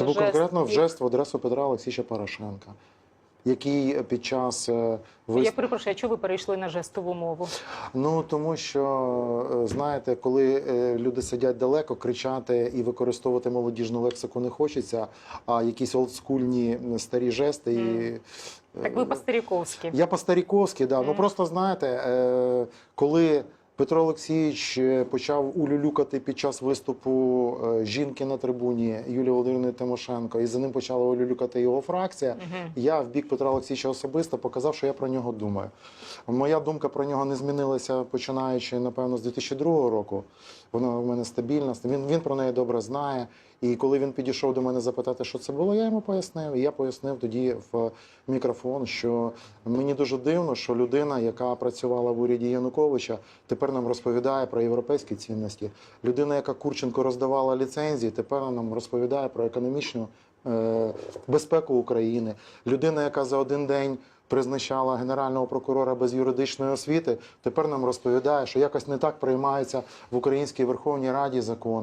Це був жест конкретно жест в адресу Петра Олексійовича Порошенка, який під час е, Я перепрошую, а чого ви перейшли на жестову мову? Ну тому що е, знаєте, коли е, люди сидять далеко, кричати і використовувати молодіжну лексику не хочеться, а якісь олдскульні старі жести і. Так ви по-старіковськи. Я по-старіковськи, да. Ну просто знаєте, е, коли Петро Олексійович е, почав улюлюкати під час виступу е, жінки на трибуні Юлії Володимирівни Тимошенко, і за ним почала улюлюкати його фракція. Мгм. Я в бік Петра Олексійовича особисто показав, що я про нього думаю. Моя думка про нього не змінилася починаючи, напевно, з 2002 року. Вона в мене стабільна. Він, він про неї добре знає. І коли він підійшов до мене запитати, що це було, я йому пояснив. І я пояснив тоді в мікрофон, що мені дуже дивно, що людина, яка працювала в уряді Януковича, тепер нам розповідає про європейські цінності. Людина, яка Курченко роздавала ліцензії, тепер нам розповідає про економічну е, безпеку України. Людина, яка за один день призначала генерального прокурора без юридичної освіти, тепер нам розповідає, що якось не так приймається в Українській Верховній Раді закон.